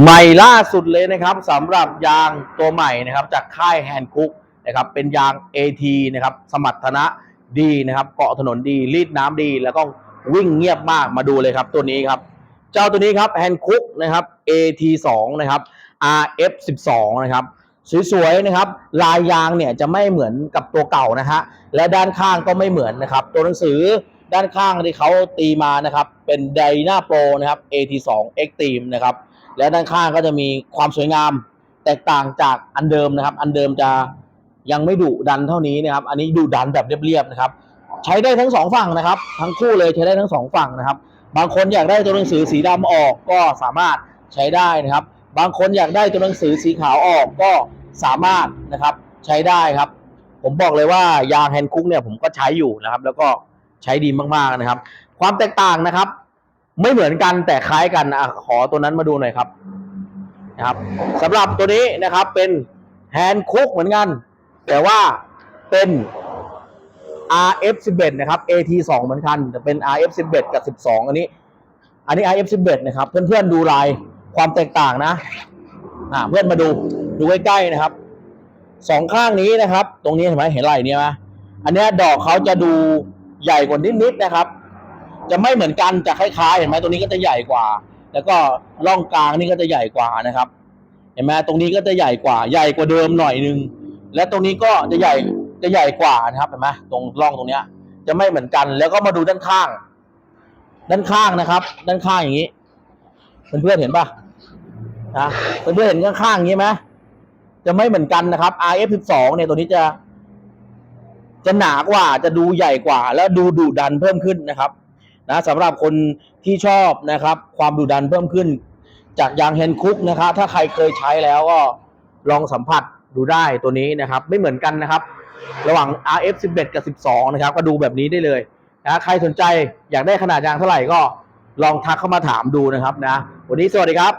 ใหม่ล่าสุดเลยนะครับสำหรับยางตัวใหม่นะครับจากค่ายแฮนคุกนะครับเป็นยาง AT นะครับสมรรถนะดีนะครับเกาะถนนดีรีดน้ำดี แล้วก็วิ่งเงียบมากมาดูเลยครับตัวนี้ครับ เจ้าตัวนี้ครับแฮนคุกนะครับ AT 2 นะครับ RF 12 นะครับสวยๆนะครับลายยางเนี่ยจะไม่เหมือนกับตัวเก่านะฮะและด้านข้างก็ไม่เหมือนนะครับ ตัวหนังสือ ด้านข้างที่เขาตีมานะครับ เป็นไดนาโปรนะครับ AT2 Extreme นะครับ และด้านข้างก็จะมีความสวยงามแตกต่างจากอันเดิมนะครับ อันเดิมจะยังไม่ดุดันเท่านี้นะครับ อันนี้ดุดันแบบเรียบๆนะครับ ใช้ได้ทั้งสองฝั่งนะครับ ทั้งคู่เลยใช้ได้ทั้งสองฝั่งนะครับ บางคนอยากได้ตัวหนังสือสีดำออกก็สามารถใช้ได้นะครับ บางคนอยากได้ตัวหนังสือสีขาวออกก็สามารถนะครับใช้ได้ครับ ผมบอกเลยว่ายางแฮนด์คุกเนี่ยผมก็ใช้อยู่นะครับ แล้วก็ ใช้ดีมากๆนะครับ ความแตกต่างนะครับ ไม่เหมือนกันแต่คล้ายกันอะขอตัวนั้นมาดูหน่อยครับนะครับสำหรับตัวนี้นะครับเป็นแฮนด์คุกเหมือนกัน แต่ว่าเป็น RF11 นะครับ AT2 เหมือนกันแต่เป็น RF11 กับ 12 อันนี้ อันนี้ RF11 นะครับ เพื่อนๆดูลายความแตกต่างนะอ่าเพื่อนมาดูดูใกล้ๆนะครับสองข้างนี้นะครับ ตรงนี้เห็นไหมเห็นไหลเนี่ยไหมอันนี้ดอกเขาจะดู ใหญ่กว่านิดๆนะครับ จะไม่เหมือนกันจะคล้ายๆเห็นไหมตรงนี้ก็จะใหญ่กว่า แล้วก็ร่องกลางนี่ก็จะใหญ่กว่านะครับ เห็นไหมตรงนี้ก็จะใหญ่กว่า ใหญ่กว่าเดิมหน่อยนึงและตรงนี้ก็จะใหญ่จะใหญ่กว่านะครับเห็นไหมตรงร่องตรงเนี้ย จะไม่เหมือนกัน แล้วก็มาดูด้านข้าง ด้านข้างนะครับ ด้านข้างอย่างนี้เพื่อนๆเห็นปะนะเพื่อนๆเห็นข้างๆอย่างนี้ไหมจะไม่เหมือนกันนะครับ RF12 เนี่ยตัวนี้จะ จะหนากว่าจะดูใหญ่กว่า แล้วดูดุดันเพิ่มขึ้นนะครับนะสำหรับคนที่ชอบนะครับ ความดุดันเพิ่มขึ้น จากยางแฮนคุกนะครับถ้าใครเคยใช้แล้วก็ลองสัมผัสดูได้ตัวนี้นะครับ ไม่เหมือนกันนะครับ ระหว่าง RF 11 กับ 12 นะครับ ก็ดูแบบนี้ได้เลยนะใครสนใจอยากได้ขนาดยางเท่าไหร่ก็ลองทักเข้ามาถามดูนะครับนะ วันนี้สวัสดีครับ